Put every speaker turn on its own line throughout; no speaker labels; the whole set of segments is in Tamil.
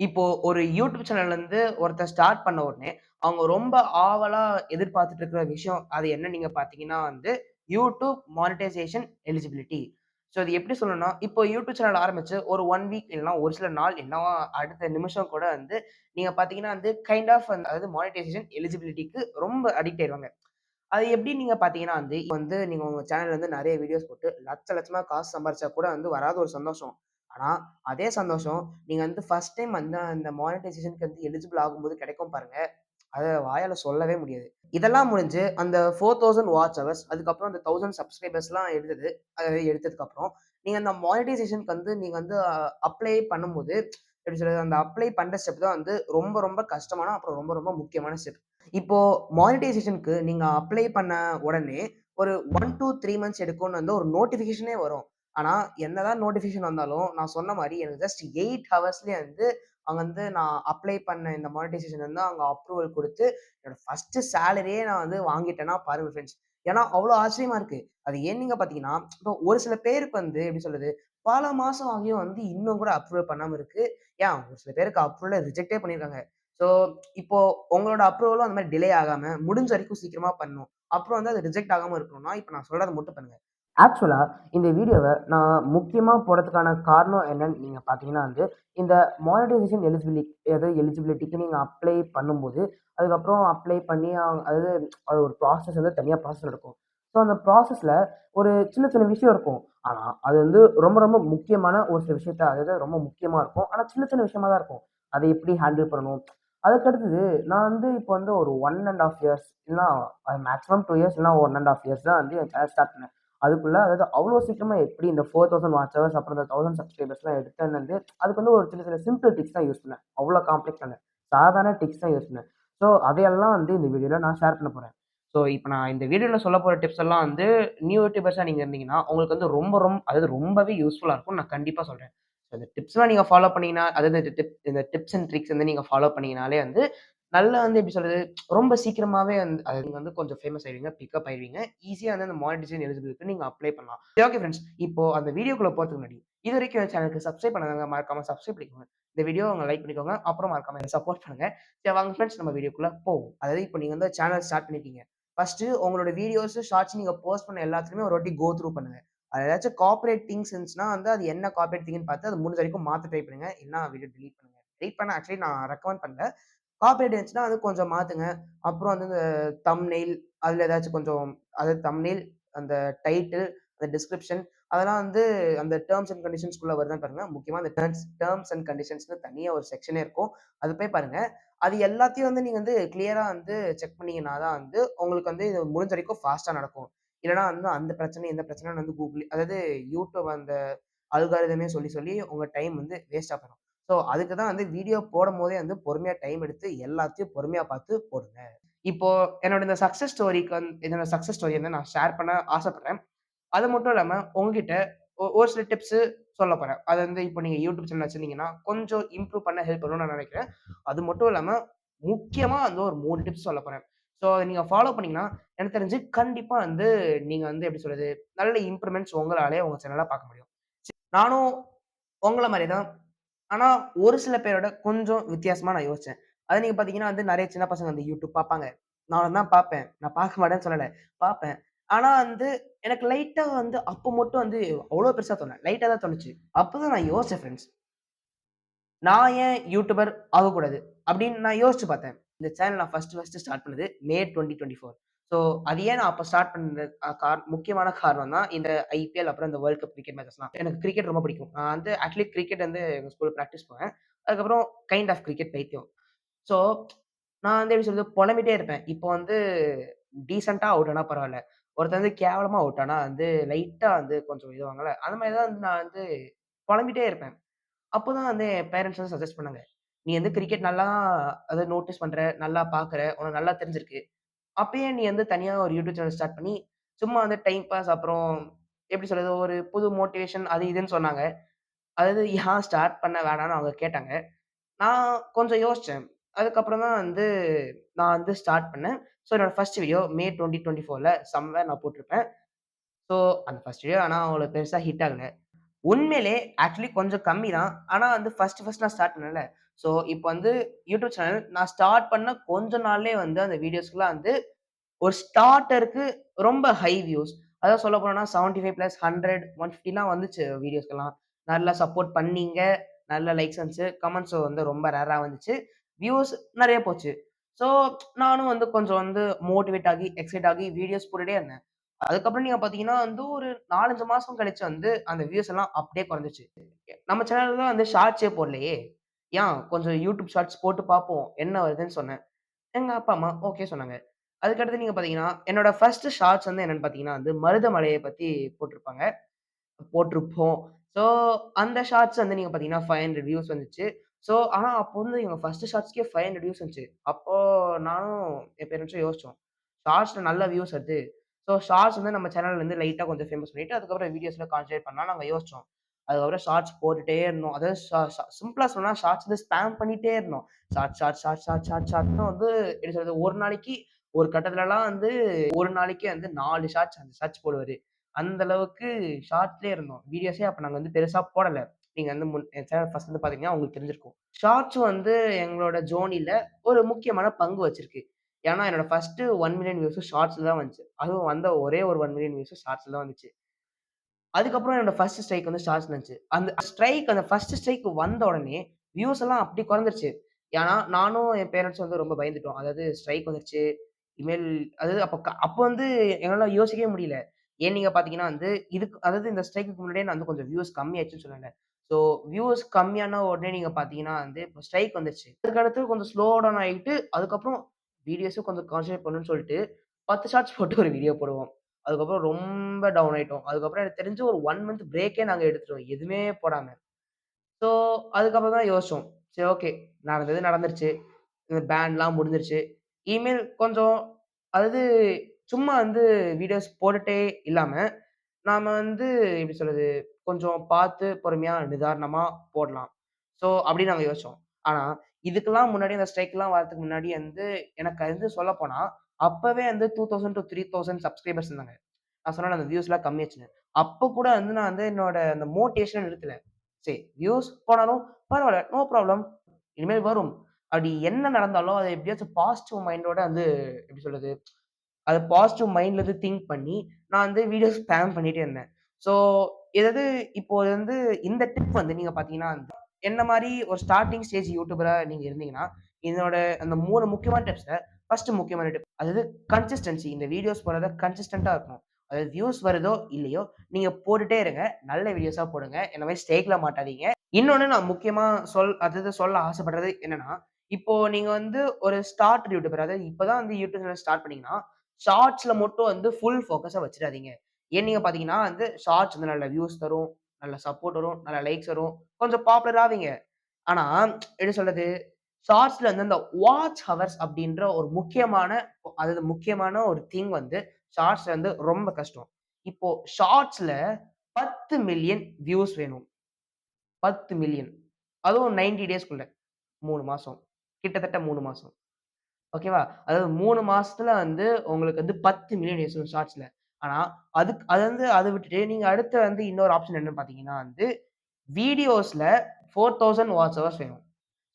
இப்போ ஒரு யூடியூப் சேனல்லேருந்து ஒருத்தர் ஸ்டார்ட் பண்ண உடனே, அவங்க ரொம்ப ஆவலா எதிர்பார்த்துட்டு இருக்கிற விஷயம், அது என்ன நீங்க பார்த்தீங்கன்னா வந்து, யூடியூப் மானிட்டைசேஷன் எலிஜிபிலிட்டி. ஸோ அது எப்படி சொல்லணும்னா, இப்போ யூடியூப் சேனல் ஆரம்பிச்சு ஒரு ஒன் வீக் இல்லைனா ஒரு சில நாள் இல்லைனா அடுத்த நிமிஷம் கூட வந்து, நீங்க பார்த்தீங்கன்னா வந்து கைண்ட் ஆஃப் அதாவது மானிட்டைசேஷன் எலிஜிபிலிட்டிக்கு ரொம்ப அடிக்ட் ஆயிடுவாங்க அது எப்படி நீங்க பார்த்தீங்கன்னா வந்து, வந்து நீங்க உங்க சேனல்ல இருந்து நிறைய வீடியோஸ் போட்டு லட்ச லட்சமா காசு சம்பாரிச்சா கூட வந்து வராத ஒரு சந்தோஷம். ஆனால் அதே சந்தோஷம் நீங்கள் வந்து ஃபர்ஸ்ட் டைம் வந்து அந்த மானிட்டைசேஷனுக்கு வந்து எலிஜிபிள் ஆகும்போது கிடைக்கும் பாருங்க. அதை வாயால் சொல்லவே முடியாது. இதெல்லாம் முடிஞ்சு அந்த 4000 வாட்ச் ஹவர்ஸ் அதுக்கப்புறம் அந்த தௌசண்ட் சப்ஸ்கிரைபர்ஸ்லாம் எடுத்தது. அதை எடுத்ததுக்கப்புறம், நீங்கள் அந்த மானிட்டைசேஷனுக்கு வந்து நீங்கள் வந்து அப்ளை பண்ணும்போது, எப்படி சொல்றது? அந்த அப்ளை பண்ணுற ஸ்டெப் தான் வந்து ரொம்ப ரொம்ப கஷ்டமான, அப்புறம் ரொம்ப ரொம்ப முக்கியமான ஸ்டெப். இப்போ மானிட்டைசேஷனுக்கு நீங்கள் அப்ளை பண்ண உடனே, ஒரு ஒன் டூ த்ரீ மந்த்ஸ் எடுக்கும்னு வந்து ஒரு நோட்டிஃபிகேஷனே வரும். ஆனால் என்னதான் நோட்டிஃபிகேஷன் வந்தாலும், நான் சொன்ன மாதிரி எனக்கு ஜஸ்ட் எயிட் ஹவர்ஸ்லேயே வந்து அங்கே வந்து நான் அப்ளை பண்ண இந்த மானிட்டைசேஷன் வந்து அவங்க அப்ரூவல் கொடுத்து என்னோட ஃபர்ஸ்ட் சேலரியே நான் வந்து வாங்கிட்டேன்னா பாருங்க ஃப்ரெண்ட்ஸ் ஏன்னா, அவ்வளோ ஆச்சரியமா இருக்கு. அது ஏன் நீங்க பார்த்தீங்கன்னா, இப்போ ஒரு சில பேருக்கு வந்து எப்படி சொல்றது? பல மாசம் ஆகியும் வந்து இன்னும் கூட அப்ரூவல் பண்ணாம இருக்கு. ஏன் ஒரு சில பேருக்கு அப்ரூவல ரிஜெக்ட்டே பண்ணியிருக்காங்க. ஸோ, இப்போ உங்களோட அப்ரூவலும் அந்த மாதிரி டிலே ஆகாம, முடிஞ்ச வரைக்கும் சீக்கிரமா பண்ணணும். அப்புறம் வந்து அது ரிஜெக்ட் ஆகாம இருக்கணும்னா, இப்போ நான் சொல்றத மட்டும் பண்ணுங்க. ஆக்சுவலாக இந்த வீடியோவை நான் முக்கியமாக போடுறதுக்கான காரணம் என்னன்னு நீங்கள் பார்த்தீங்கன்னா வந்து, இந்த மானிட்டைசேஷன் எலிஜிபிலி அதாவது எலிஜிபிலிட்டிக்கு நீங்கள் அப்ளை பண்ணும்போது, அதுக்கப்புறம் அப்ளை பண்ணி அவங்க அதாவது அது ஒரு ப்ராசஸ் வந்து தனியாக ப்ராசஸ் இருக்கும் ஸோ, அந்த ப்ராசஸில் ஒரு சின்ன சின்ன விஷயம் இருக்கும். ஆனால் அது வந்து ரொம்ப ரொம்ப முக்கியமான ஒரு சில விஷயத்த அதாவது ரொம்ப முக்கியமாக இருக்கும். ஆனால் சின்ன சின்ன விஷயமா தான் இருக்கும். அதை எப்படி ஹேண்டில் பண்ணணும்? அதுக்கடுத்தது நான் வந்து இப்போ வந்து ஒரு 1 1/2 இயர்ஸ் இல்லைனா மேக்ஸிமம் டூ இயர்ஸ் இல்லைனா ஒன் அண்ட் ஆஃப் இயர்ஸ் தான் வந்து என் சேனல் ஸ்டார்ட் பண்ணேன். அதுக்குள்ள அதாவது அவ்வளோ சீக்கிரமா எப்படி இந்த 4000 வாட்ச் ஹவர்ஸ் அப்புறம் இந்த தௌசண்ட் சப்ஸ்கிரைபர்ஸ்லாம் எடுத்தேன்னு வந்து அதுக்கு வந்து ஒரு சின்ன சின்ன சிம்பிள் டிக்ஸ் தான் யூஸ் பண்ணேன். அவ்வளோ காம்ப்ளெக்ஸ் இல்ல. சாதாரண டிக்ஸ் தான் யூஸ் பண்ணேன். ஸோ, அதையெல்லாம் வந்து இந்த வீடியோவில் நான் ஷேர் பண்ண போகிறேன் ஸோ, இப்போ நான் இந்த வீடியோவில் சொல்ல போகிற டிப்ஸ் எல்லாம் வந்து நியூ யூடியூபர்ஸாக நீங்கள் இருந்தீங்கன்னா, உங்களுக்கு வந்து ரொம்ப ரொம்ப அதாவது ரொம்பவே யூஸ்ஃபுல்லாக இருக்கும் நான் கண்டிப்பாக சொல்கிறேன் இந்த டிப்ஸ்லாம் நீங்கள் ஃபாலோ பண்ணிங்கன்னா அதாவது இந்த டிப் இந்த டிப்ஸ் அண்ட் ட்ரிக்ஸ் வந்து நீங்கள் ஃபாலோ பண்ணிங்கனாலே வந்து, நல்லா வந்து எப்படி சொல்றது? ரொம்ப சீக்கிரமாவே வந்து அது நீங்க வந்து கொஞ்சம் ஃபேமஸ் ஆயிடுவீங்க பிக்கப் ஆயிடுவீங்க ஈஸியா வந்து அந்த மானிட்டைசேஷன் எலிஜிபிலிட்டிக்கு நீங்க அப்ளை பண்ணலாம். ஓகே ஃப்ரெண்ட்ஸ் இப்போ அந்த வீடியோக்குள்ள போறதுக்கு முன்னாடி, இது வரைக்கும் சேனலுக்கு சப்ஸ்கிரைப் பண்ணாங்க மறக்காம சப்ஸ்கிரைப் பண்ணிக்கோங்க. இந்த வீடியோ அவங்க லைக் பண்ணிக்கோங்க. அப்புறம் மறக்காம என்ன சப்போர்ட் பண்ணுங்க. சரி வாங்க ஃபிரெண்ட்ஸ் நம்ம வீடியோக்குள்ள போவோம். அதாவது இப்போ நீங்க வந்து சேனல் ஸ்டார்ட் பண்ணிருக்கீங்க ஃபர்ஸ்ட் உங்களோட வீடியோஸ், ஷார்ட்ஸ் நீங்க போஸ்ட் பண்ண எல்லாத்துலயுமே ஒரு வாட்டி கோ த்ரூ பண்ணுங்க. அது ஏதாச்சும் கார்ப்பரேட் திங்ஸ் இருந்துச்சுன்னா வந்து அது என்ன கார்ப்பரேட் திங்ன்னு பார்த்து அது முடிஞ்ச வரைக்கும் மாத்த ட்ரை பண்ணுங்க. என்ன வீடியோ டிலீட் பண்ணுங்க. டிலீட் பண்ண ஆக்சுவலி நான் ரெக்கமெண்ட் பண்ணல. கார்ப்பரேட் இருந்துச்சுன்னா அது கொஞ்சம் மாற்றுங்க அப்புறம் வந்து இந்த தம்ப்நெயில் அதில் ஏதாச்சும் கொஞ்சம் அதாவது தம்ப்நெயில், அந்த டைட்டில், அந்த டிஸ்கிரிப்ஷன் அதெல்லாம் வந்து அந்த டேர்ம்ஸ் அண்ட் கண்டிஷன்ஸ்குள்ளே வருதான் பாருங்க. முக்கியமாக அந்த டேர்ம்ஸ் டேர்ம்ஸ் அண்ட் கண்டிஷன்ஸ்னு தனியாக ஒரு செக்ஷனே இருக்கும். அது போய் பாருங்க. அது எல்லாத்தையும் வந்து நீங்கள் வந்து கிளியராக வந்து செக் பண்ணீங்கன்னா தான் வந்து உங்களுக்கு வந்து இது முடிஞ்ச வரைக்கும் ஃபாஸ்ட்டாக நடக்கும். இல்லைனா வந்து அந்த பிரச்சனை, இந்த பிரச்சனை வந்து கூகுள் அதாவது யூடியூப் அந்த அல்காரிதமே சொல்லி சொல்லி உங்கள் டைம் வந்து வேஸ்ட்டாக போயிரும். ஸோ, அதுக்கு தான் வந்து வீடியோ போடும்போதே வந்து பொறுமையாக டைம் எடுத்து எல்லாத்தையும் பொறுமையாக பார்த்து போடுங்க. இப்போ என்னோட இந்த சக்ஸஸ் ஸ்டோரிக்கு வந்து என்னோட சக்ஸஸ் ஸ்டோரி வந்து நான் ஷேர் பண்ண ஆசைப்படுறேன். அது மட்டும் இல்லாமல் உங்ககிட்ட ஒரு சில டிப்ஸு சொல்ல போகிறேன் அது வந்து இப்போ நீங்கள் யூடியூப் சேனல் வச்சுருந்தீங்கன்னா கொஞ்சம் இம்ப்ரூவ் பண்ண ஹெல்ப் பண்ணணும்னு நான் நினைக்கிறேன். அது மட்டும் இல்லாமல் முக்கியமாக வந்து ஒரு மூணு டிப்ஸ் சொல்ல போகிறேன் ஸோ, அதை நீங்கள் ஃபாலோ பண்ணிங்கன்னா எனக்கு தெரிஞ்சு கண்டிப்பாக வந்து நீங்கள் வந்து எப்படி சொல்கிறது நல்ல இம்ப்ரூவ்மெண்ட்ஸ் உங்களாலே உங்கள் சேனலாக பார்க்க முடியும். நானும் உங்களை மாதிரி தான். ஆனா, ஒரு சில பேரோட கொஞ்சம் வித்தியாசமா நான் யோசிச்சேன். அது நீங்க பார்த்தீங்கன்னா வந்து நிறைய சின்ன பசங்க வந்து யூடியூப் பார்ப்பாங்க. நானும் தான் பார்ப்பேன். நான் பார்க்க மாட்டேன்னு சொல்லல. பார்ப்பேன். ஆனா வந்து எனக்கு லைட்டா வந்து அப்போ மட்டும் வந்து அவ்வளோ பெருசா தோணல. லைட்டா தான் தோணுச்சு. அப்பதான் நான் யோசிச்சேன் ஃப்ரெண்ட்ஸ் நான் ஏன் யூடியூபர் ஆகக்கூடாது? அப்படின்னு நான் யோசிச்சு பார்த்தேன். இந்த சேனல் நான் ஃபர்ஸ்ட் ஃபர்ஸ்ட் ஸ்டார்ட் பண்ணது மே 2024. ஸோ, அது ஏன் நான் அப்போ ஸ்டார்ட் பண்ண கார் முக்கியமான காரணம் தான் இந்த ஐபிஎல் அப்புறம் இந்த வேர்ல்ட் கப் கிரிக்கெட் மேட்சஸ்லாம். எனக்கு கிரிக்கெட் ரொம்ப பிடிக்கும். நான் வந்து ஆக்சுவலி கிரிக்கெட் வந்து எங்கள் ஸ்கூலில் ப்ராக்டிஸ் போவேன். அதுக்கப்புறம் கைண்ட் ஆஃப் கிரிக்கெட் பைத்தியம். ஸோ, நான் வந்து எப்படி சொல்றது? புலம்பிட்டே இருப்பேன். இப்போ வந்து டீசெண்டாக அவுட் ஆனால் பரவாயில்ல ஒருத்தர் வந்து கேவலமாக அவுட் ஆனால் வந்து லைட்டாக வந்து கொஞ்சம் இதுவாங்கல்ல. அந்த மாதிரி தான் வந்து நான் வந்து புலம்பிட்டே இருப்பேன். அப்போ தான் வந்து என் பேரண்ட்ஸ் வந்து சஜஸ்ட் பண்ணாங்க. "நீ வந்து கிரிக்கெட் நல்லா அதாவது நோட்டீஸ் பண்ணுற நல்லா பார்க்குற, உனக்கு நல்லா தெரிஞ்சிருக்கு. அப்பயே நீ வந்து தனியாக ஒரு யூடியூப் சேனல் ஸ்டார்ட் பண்ணி, சும்மா வந்து டைம் பாஸ் அப்புறம் எப்படி சொல்றது? ஒரு புது மோட்டிவேஷன் அது இதுன்னு சொன்னாங்க. அதாவது ஏன் ஸ்டார்ட் பண்ண வேணாம்னு அவங்க கேட்டாங்க. நான் கொஞ்சம் யோசித்தேன் அதுக்கப்புறம் தான் வந்து நான் வந்து ஸ்டார்ட் பண்ணேன். ஸோ, என்னோட ஃபர்ஸ்ட் வீடியோ மே 2024ல சம்வேர் நான் போட்டிருப்பேன். ஸோ, அந்த ஃபர்ஸ்ட் வீடியோ ஆனால் அவ்வளோ பெருசாக ஹிட் ஆகலை உண்மையிலே ஆக்சுவலி கொஞ்சம் கம்மி தான். ஆனால் வந்து ஃபர்ஸ்ட் ஃபர்ஸ்ட் நான் ஸ்டார்ட் பண்ணல ஸோ இப்போ வந்து யூடியூப் சேனல் நான் ஸ்டார்ட் பண்ண கொஞ்ச நாள்லேயே வந்து அந்த வீடியோஸ்க்குலாம் வந்து ஒரு ஸ்டார்ட்டருக்கு ரொம்ப ஹை வியூஸ். அதான் சொல்ல போனோம்னா 75 பிளஸ் 100, 150லாம் வந்துச்சு வீடியோஸ்க்கெல்லாம். நல்லா சப்போர்ட் பண்ணீங்க. நல்ல லைக்ஸ் வந்துச்சு. கமெண்ட்ஸ் வந்து ரொம்ப ரேராக வந்துச்சு. வியூஸ் நிறைய போச்சு. ஸோ நானும் வந்து கொஞ்சம் வந்து மோட்டிவேட் ஆகி, எக்ஸைட் ஆகி வீடியோஸ் போட்டுட்டே இருந்தேன். அதுக்கப்புறம் நீங்கள் பார்த்தீங்கன்னா வந்து ஒரு நாலஞ்சு மாதம் கழிச்சு வந்து அந்த வியூஸ் எல்லாம் அப்படியே குறைஞ்சிச்சு நம்ம சேனலில் வந்து ஷார்ட்ஸே போடலையே! ஏன் கொஞ்சம் யூடியூப் ஷார்ட்ஸ் போட்டு பார்ப்போம். என்ன வருதுன்னு சொன்னேன். எங்கள் அப்பா, அம்மா ஓகே சொன்னாங்க. அதுக்கடுத்து நீங்கள் பார்த்தீங்கன்னா, என்னோட ஃபர்ஸ்ட் ஷார்ட்ஸ் வந்து என்னென்னு பார்த்தீங்கன்னா வந்து மருதமலையை பற்றி போட்டிருப்பாங்க. போட்டிருப்போம். ஸோ அந்த ஷார்ட்ஸ் வந்து நீங்கள் பார்த்தீங்கன்னா 500 வியூஸ் வந்துச்சு. ஸோ ஆனால் அப்போ வந்து எங்கள் ஃபர்ஸ்ட் ஷார்ட்ஸ்க்கே 500 வியூஸ் வந்துச்சு. அப்போது நானும் என் பேரண்ட்ஸும் யோசித்தோம் ஷார்ட்ஸில் நல்ல வியூஸ் வருது. ஸோ ஷார்ட்ஸ் வந்து நம்ம சேனல்லேருந்து இருந்து கொஞ்சம் ஃபேமஸ் பண்ணிட்டு, அதுக்கப்புறம் வீடியோஸில் கான்சன்ட்ரேட் பண்ணால் நாங்கள் யோசிச்சோம். அதுக்கப்புறம் ஷார்ட்ஸ் போட்டுட்டே இருந்தோம். அதாவது ஷா சொன்னால் ஷார்ட்ஸ் வந்து ஸ்பாம் பண்ணிகிட்டே இருந்தோம். Short, short, short, short, short, ஷார்ட்னு வந்து எப்படி சொல்றது? ஒரு நாளைக்கு ஒரு கட்டத்துலலாம் வந்து ஒரு நாளைக்கே வந்து நாலு ஷார்ட்ஸ், அந்த ஷார்ட்ஸ் போடுவார் அந்த அளவுக்கு ஷார்ட்ஸ்லயே இருந்தோம். வீடியோஸே அப்போ நாங்கள் வந்து பெருசாக போடலை நீங்கள் வந்து முன் சேனல் ஃபர்ஸ்ட் வந்து பார்த்தீங்கன்னா, உங்களுக்கு தெரிஞ்சிருக்கும். ஷார்ட்ஸ் வந்து எங்களோட ஜோனியில் ஒரு முக்கியமான பங்கு வச்சிருக்கு. ஏன்னா, என்னோட ஃபர்ஸ்ட் ஒன் மில்லியன் வியூஸும் ஷார்ட்ஸில் தான் வந்துச்சு. அதுவும் வந்த ஒரே ஒரு ஒன் மில்லியன் வியூஸும் ஷார்ட்ஸில் தான் வந்துச்சு. அதுக்கப்புறம் என்னோட ஃபர்ஸ்ட் ஸ்ட்ரைக் வந்து ஷார்ட்ஸ்ல இருந்துச்சு. அந்த ஸ்ட்ரைக் அந்த ஃபர்ஸ்ட் ஸ்ட்ரைக் வந்த உடனே வியூஸ் எல்லாம் அப்படி குறைஞ்சிருச்சு. ஏன்னா, நானும் என் பேரண்ட்ஸ் வந்து ரொம்ப பயந்துட்டோம். அதாவது ஸ்ட்ரைக் வந்துருச்சு. இனிமேல் அதாவது அப்போ க வந்து எங்களால் யோசிக்கவே முடியல. ஏன் நீங்கள் பார்த்தீங்கன்னா வந்து, இதுக்கு அதாவது இந்த ஸ்ட்ரைக்கு முன்னாடியே நான் வந்து கொஞ்சம் வியூஸ் கம்மியாச்சுன்னு சொன்னேன்ல. ஸோ வியூஸ் கம்மியான உடனே நீங்கள் பார்த்தீங்கன்னா வந்து, இப்போ ஸ்ட்ரைக் வந்துருச்சு. அதுக்கு அடுத்து கொஞ்சம் ஸ்லோ டவுன் ஆகிட்டு அதுக்கப்புறம் வீடியோஸும் கொஞ்சம் கான்சன்ட்ரேட் பண்ணணும்னு சொல்லிட்டு 10 ஷார்ட்ஸ் போட்டு ஒரு வீடியோ போடுவோம். அதுக்கப்புறம் ரொம்ப டவுன் ஆயிட்டோம். அதுக்கப்புறம் எனக்கு தெரிஞ்சு ஒரு ஒன் மந்த் பிரேக்கே நாங்கள் எடுத்துட்டோம். எதுவுமே போடாம. ஸோ அதுக்கப்புறம் தான் யோசிச்சோம். சரி ஓகே. நடந்தது நடந்துருச்சு. இந்த பேண்ட்லாம் முடிஞ்சிருச்சு. இமெயில் கொஞ்சம் அதாவது சும்மா வந்து வீடியோஸ் போட்டுட்டே இல்லாமல் நாம் வந்து எப்படி சொல்கிறது கொஞ்சம் பார்த்து பொறுமையாக நிதாரணமாக போடலாம். ஸோ அப்படி நாங்கள் யோசித்தோம் ஆனால் இதுக்கெல்லாம் முன்னாடி அந்த ஸ்ட்ரைக்லாம் வரதுக்கு முன்னாடி வந்து எனக்கு வந்து சொல்லப்போனால் அப்பவே வந்து two thousand to three thousand subscribers இருந்தாங்க. நான் சொன்னேன்ல அந்த வியூஸ்லாம் கம்மியாச்சுன்னு. அப்போ கூட வந்து நான் வந்து என்னோட அந்த மோட்டிவேஷன் நிறுத்தல. சரி வியூஸ் போனாலும் பரவாயில்ல நோ ப்ராப்ளம். இனிமேல் வரும். அப்படி என்ன நடந்தாலும் அதை எப்படியாச்சும் பாசிட்டிவ் மைண்டோட வந்து எப்படி சொல்றது? அது பாசிட்டிவ் மைண்ட்ல இருந்து திங்க் பண்ணி, நான் வந்து வீடியோ ஸ்பேம் பண்ணிட்டே இருந்தேன். ஸோ எதாவது இப்போ வந்து இந்த டிப் வந்து நீங்க பார்த்தீங்கன்னா, என்ன மாதிரி ஒரு ஸ்டார்டிங் ஸ்டேஜ் யூடியூபரா நீங்க இருந்தீங்கன்னா, என்னோட அந்த மூணு முக்கியமான டிப்ஸை ஃபர்ஸ்ட் முக்கியமான டிப் அதாவது கன்சிஸ்டன்சி. இந்த வீடியோஸ் போடுறத கன்சிஸ்டண்ட்டாக இருக்கணும். அதாவது வியூஸ் வருதோ! இல்லையோ! நீங்கள் போட்டுட்டே இருங்க. நல்ல வீடியோஸாக போடுங்க. இந்த மாதிரி ஸ்டேக்கில் மாட்டாதீங்க. இன்னொன்று நான் முக்கியமாக சொல் அதாவது சொல்ல ஆசைப்படுறது என்னன்னா, இப்போ நீங்கள் வந்து ஒரு ஸ்டார்ட் யூடியூபர் அதாவது இப்போ தான் வந்து யூடியூப் சேனல் ஸ்டார்ட் பண்ணீங்கன்னா, ஷார்ட்ஸில் மட்டும் வந்து ஃபுல் ஃபோக்கஸாக வச்சிடாதீங்க ஏன் நீங்கள் பார்த்தீங்கன்னா வந்து ஷார்ட்ஸ் வந்து நல்ல வியூஸ் தரும், நல்ல சப்போர்ட் வரும், நல்ல லைக்ஸ் வரும். கொஞ்சம் பாப்புலர் ஆவீங்க. ஆனால் எப்படி சொல்கிறது ஷார்ட்ஸ்ல வந்து அந்த வாட்ச் ஹவர்ஸ் அப்படின்ற ஒரு முக்கியமான அதாவது முக்கியமான ஒரு திங் வந்து ஷார்ட்ஸ்ல வந்து ரொம்ப கஷ்டம். இப்போ ஷார்ட்ஸ்ல 10,000,000 வியூஸ் வேணும். பத்து மில்லியன் அதுவும் 90 டேஸ்க்குள்ள. மூணு மாசம். கிட்டத்தட்ட மூணு மாசம். ஓகேவா? அதாவது மூணு மாசத்துல வந்து உங்களுக்கு வந்து பத்து மில்லியன் வியூஸ் வேணும் ஷார்ட்ஸ்ல. ஆனா, அதுக்கு அது வந்து அதை விட்டுட்டு நீங்க அடுத்து வந்து இன்னொரு ஆப்ஷன் என்னன்னு பார்த்தீங்கன்னா வந்து, வீடியோஸ்ல 4000 வாட்ச் ஹவர்ஸ் வேணும்.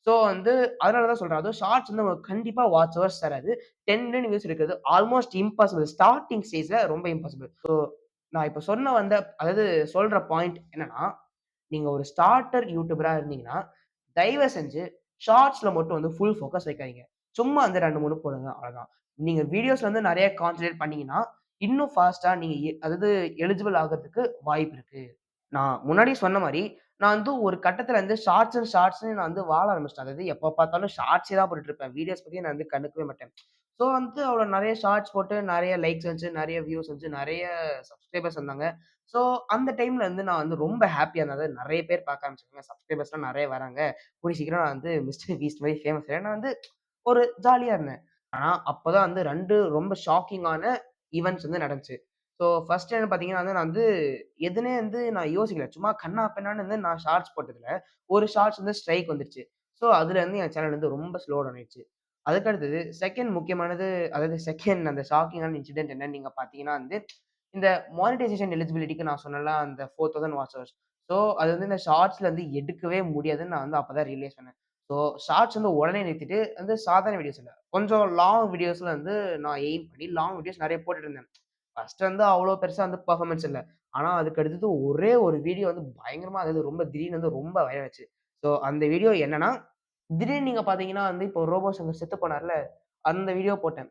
ஸோ வந்து அதனால தான் சொல்கிறேன் அதுவும் ஷார்ட்ஸ் வந்து உங்களுக்கு கண்டிப்பாக வாட்ச் ஹவர்ஸ் தராது. டென் வியூஸ் இருக்கிறது ஆல்மோஸ்ட் இம்பாசிபிள். ஸ்டார்டிங் ஸ்டேஜில் ரொம்ப இம்பாசிபிள். ஸோ நான் இப்போ சொன்ன வந்த அதாவது சொல்கிற பாயிண்ட் என்னன்னா, நீங்கள் ஒரு ஸ்டார்ட்டர் யூடியூபராக இருந்தீங்கன்னா, தயவு செஞ்சு ஷார்ட்ஸில் மட்டும் வந்து ஃபுல் ஃபோக்கஸ் வைக்காதீங்க. சும்மா வந்து 2, 3 போடுங்க அவ்வளோதான் நீங்கள் வீடியோஸ்ல வந்து நிறைய கான்சன்ட்ரேட் பண்ணீங்கன்னா, இன்னும் ஃபாஸ்ட்டாக நீங்கள் எ அதாவது எலிஜிபிள் ஆகுறதுக்கு வாய்ப்பு இருக்குது நான் முன்னாடி சொன்ன மாதிரி நான் வந்து ஒரு கட்டத்தில் வந்து ஷார்ட்ஸ் அண்ட் ஷார்ட்ஸ்னு நான் வந்து வாழ ஆரம்பிச்சிட்டேன் அதாவது எப்போ பார்த்தாலும் ஷார்ட்ஸே தான் போட்டுட்டு இருப்பேன். வீடியோஸ் பற்றி நான் வந்து கண்டுக்கவே மாட்டேன். ஸோ வந்து அவ்வளோ நிறைய ஷார்ட்ஸ் போட்டு, நிறைய லைக்ஸ் வந்துச்சு, நிறைய வியூஸ் வந்துச்சு, நிறைய சப்ஸ்கிரைபர்ஸ் வந்தாங்க. ஸோ அந்த டைம்ல வந்து நான் வந்து ரொம்ப ஹாப்பியாக இருந்தது நிறைய பேர் பார்க்க ஆரம்பிச்சிருக்கேன் சப்ஸ்கிரைபர்ஸ்லாம் நிறைய வராங்க. கூடிய சீக்கிரம் நான் வந்து மிஸ்டர் பீஸ்ட் மாதிரி ஃபேமஸ் ஆயிடுவேன். நான் வந்து ஒரு ஜாலியாக இருந்தேன். ஆனால் அப்போ தான் வந்து ரெண்டு ரொம்ப ஷாக்கிங்கான ஈவெண்ட்ஸ் வந்து நடந்துச்சு. ஸோ ஃபர்ஸ்ட் என்னன்னு பார்த்தீங்கன்னா வந்து, நான் வந்து எதுனே வந்து நான் யோசிக்கல. சும்மா கண்ணா பெண்ணான்னு வந்து நான் ஷார்ட்ஸ் போட்டதுல, ஒரு ஷார்ட்ஸ் வந்து ஸ்ட்ரைக் வந்துருச்சு. ஸோ அதுலேருந்து என் சேனல் வந்து ரொம்ப ஸ்லோ டவுன் ஆயிடுச்சு. அதுக்கு அடுத்தது செகண்ட் முக்கியமானது அதாவது செகண்ட் அந்த ஷாக்கிங்கான இன்சிடென்ட் என்னன்னு நீங்க பார்த்தீங்கன்னா வந்து, இந்த மானிட்டைசேஷன் எலிஜிபிலிட்டிக்கு நான் சொன்னேன்ல அந்த 4000 வாட்ச் ஹவர்ஸ். ஸோ அது வந்து இந்த ஷார்ட்ஸ்ல வந்து எடுக்கவே முடியாதுன்னு நான் வந்து அப்போ தான் ரியலைஸ் பண்ணேன். ஸோ ஷார்ட்ஸ் வந்து உடனே நிறுத்திட்டு வந்து சாதாரண வீடியோஸ் இல்லை கொஞ்சம் லாங் வீடியோஸ்ல வந்து நான் எய்ம் பண்ணி லாங் வீடியோஸ் நிறைய போட்டுட்டு இருந்தேன். ஃபர்ஸ்ட் வந்து அவ்வளோ பெருசாக வந்து பர்ஃபார்மன்ஸ் இல்லை ஆனால் அதுக்கு அடுத்தது ஒரே ஒரு வீடியோ வந்து பயங்கரமாக அதாவது ரொம்ப திடீர்னு வந்து ரொம்ப வயலாச்சு ஆச்சு. ஸோ அந்த வீடியோ என்னன்னா, திடீர்னு நீங்கள் பார்த்தீங்கன்னா வந்து இப்போ ரோபோ சங்கர் செத்து போனார்ல, அந்த வீடியோ போட்டேன்.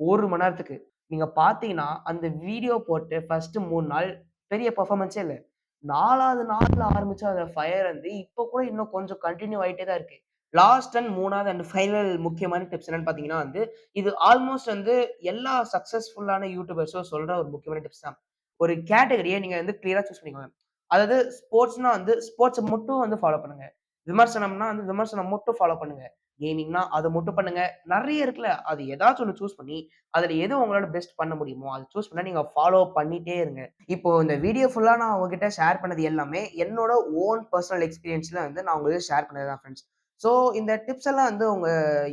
ஒரு மணி நேரத்துக்கு. நீங்கள் பார்த்தீங்கன்னா, அந்த வீடியோ போட்டு ஃபர்ஸ்ட் மூணு நாள் பெரிய பர்ஃபார்மன்ஸே இல்லை நாலாவது நாளில் ஆரம்பித்த அந்த ஃபயர் வந்து இப்போ கூட இன்னும் கொஞ்சம் கண்டினியூ ஆகிட்டே தான் இருக்கு. லாஸ்ட் அண்ட் மூணாவது அண்ட் ஃபைனல் முக்கியமான டிப்ஸ் என்னன்னு பார்த்தீங்கன்னா வந்து, இது ஆல்மோஸ்ட் வந்து எல்லா சக்சஸ்ஃபுல்லான யூடியூபர்ஸும் சொல்ற ஒரு முக்கியமான டிப்ஸ் தான். ஒரு கேட்டகரியை நீங்கள் வந்து கிளியராக சூஸ் பண்ணிக்கோங்க. அதாவது ஸ்போர்ட்ஸ்னா வந்து ஸ்போர்ட்ஸை மட்டும் வந்து ஃபாலோ பண்ணுங்க. விமர்சனம்னா வந்து விமர்சனம் மட்டும் ஃபாலோ பண்ணுங்க. கேமிங்னா அதை மட்டும் பண்ணுங்க. நிறைய இருக்குல்ல. அது ஏதாச்சும் ஒன்று சூஸ் பண்ணி, அதில் எது உங்களால பெஸ்ட் பண்ண முடியுமோ, அதை சூஸ் பண்ணால் நீங்கள் ஃபாலோ பண்ணிட்டே இருங்க. இப்போ இந்த வீடியோ ஃபுல்லாக நான் உங்ககிட்ட ஷேர் பண்ணது எல்லாமே என்னோட ஓன் பர்சனல் எக்ஸ்பீரியன்ஸில் வந்து நான் உங்களுக்கு ஷேர் பண்ணது தான் ஃப்ரெண்ட்ஸ் ஸோ இந்த டிப்ஸ் எல்லாம் வந்து உங்க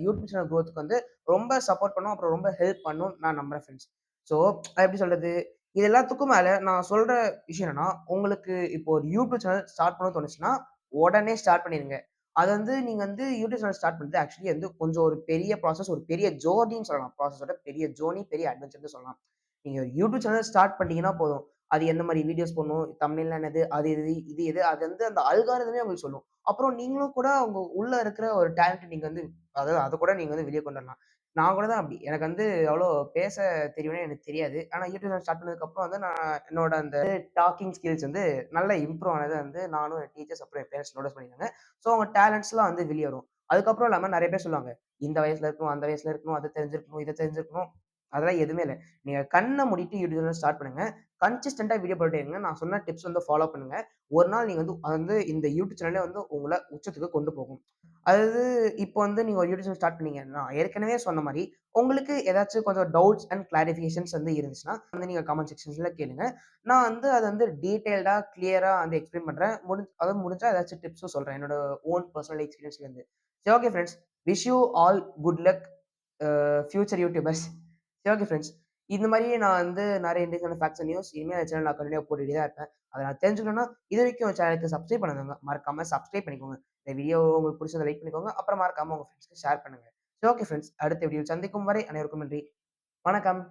யூடியூப் சேனல் குரோத்துக்கு வந்து ரொம்ப சப்போர்ட் பண்ணும். அப்புறம் ரொம்ப ஹெல்ப் பண்ணும் நான் நம்புறேன் ஃப்ரெண்ட்ஸ் ஸோ எப்படி சொல்றது? இது எல்லாத்துக்கும் மேலே நான் சொல்ற விஷயம் என்னன்னா, உங்களுக்கு இப்போ ஒரு யூடியூப் சேனல் ஸ்டார்ட் பண்ண தோணுச்சுன்னா, உடனே ஸ்டார்ட் பண்ணிருங்க. அது வந்து நீங்க வந்து யூடியூப் சேனல் ஸ்டார்ட் பண்ணுறது ஆக்சுவலி வந்து கொஞ்சம் ஒரு பெரிய ப்ராசஸ், ஒரு பெரிய ஜோர்னின்னு சொல்லலாம். ப்ராசஸோட பெரிய ஜோர்னி, பெரிய அட்வென்ச்சர்னு சொல்லலாம். நீங்க ஒரு யூடியூப் சேனல் ஸ்டார்ட் பண்ணிட்டீங்கன்னா போதும். அது எந்த மாதிரி வீடியோஸ் போடணும், தமிழ்ல என்னது, அது இது இது எது, அது வந்து அந்த அல்காரதமே உங்களுக்கு சொல்லும். அப்புறம் நீங்களும் கூட அவங்க உள்ள இருக்கிற ஒரு டேலண்ட் நீங்க வந்து அதாவது அதை கூட நீங்க வந்து வெளியே கொண்டு வரலாம். நான் கூட தான் அப்படி. எனக்கு வந்து அவ்வளோ பேச தெரியும்னு எனக்கு தெரியாது. ஆனால் யூடியூப் சேனல் ஸ்டார்ட் பண்ணதுக்கப்புறம் வந்து நான் என்னோட அந்த டாக்கிங் ஸ்கில்ஸ் வந்து நல்லா இம்ப்ரூவ் ஆனது வந்து நானும் என் டீச்சர்ஸ் அப்புறம் என் பேரண்ட்ஸ் நோட்டீஸ் பண்ணியிருந்தாங்க. ஸோ அவங்க டேலண்ட்ஸ்லாம் வந்து வெளியே வரும். அதுக்கப்புறம் இல்லாமல் நிறைய பேர் சொல்லுவாங்க. இந்த வயசுல இருக்கணும், அந்த வயசுல இருக்கணும், அதை தெரிஞ்சிருக்கணும், இதை தெரிஞ்சிருக்கணும். அதெல்லாம் எதுவுமே இல்லை நீங்கள் கண்ணை முடிட்டு யூடியூப் ஸ்டார்ட் பண்ணுங்க. கன்சிஸ்டண்டாக வீடியோ போட்டுட்டே இருங்க. நான் சொன்ன டிப்ஸ் வந்து ஃபாலோ பண்ணுங்க. ஒரு நாள் நீங்கள் வந்து அது வந்து இந்த யூடியூப் சேனலே வந்து உங்களை உச்சத்துக்கு கொண்டு போகும். அதாவது இப்போ வந்து நீங்கள் ஒரு யூடியூப் சேனல் ஸ்டார்ட் பண்ணீங்க. நான் ஏற்கனவே சொன்ன மாதிரி உங்களுக்கு ஏதாச்சும் கொஞ்சம் டவுட்ஸ் அண்ட் கிளாரிஃபிகேஷன்ஸ் வந்து இருந்துச்சுன்னா, வந்து நீங்கள் கமெண்ட் செக்ஷன்ஸில் கேளுங்க. நான் வந்து அதை வந்து டீட்டெயில்டாக கிளியராக வந்து எக்ஸ்பிளைன் பண்ணுறேன் முடிஞ் அதாவது முடிஞ்சால் ஏதாச்சும் டிப்ஸும் சொல்கிறேன் என்னோட ஓன் பர்சனல் எக்ஸ்பீரியன்ஸ்லேருந்து. சரி okay friends wish you all good luck future YouTubers. சரி ஓகே ஃப்ரெண்ட்ஸ் இந்த மாதிரி நான் வந்து நிறைய இன்ட்ரெஸ்டிங்கான ஃபேக்ட்ஸ் நியூஸ் இனிமேல் சேனல் நான் கண்டிப்பாக போட்டுகிட்டே தான் இருப்பேன். அதை நான் தெரிஞ்சுக்கணும்னா, இது வரைக்கும் சேனலுக்கு சப்ஸ்கிரைப் பண்ணுங்க மறக்காம சப்ஸ்கிரைப் பண்ணிக்கோங்க. இந்த வீடியோ உங்களுக்கு பிடிச்சதை லைக் பண்ணிக்கோங்க. அப்புறம் மறக்காம உங்க ஃப்ரெண்ட்ஸ்க்கு ஷேர் பண்ணுங்க. சரி ஓகே ஃப்ரெண்ட்ஸ் அடுத்த வீடியோ சந்திக்கும் வரை அனைவருக்கும் நன்றி. வணக்கம்.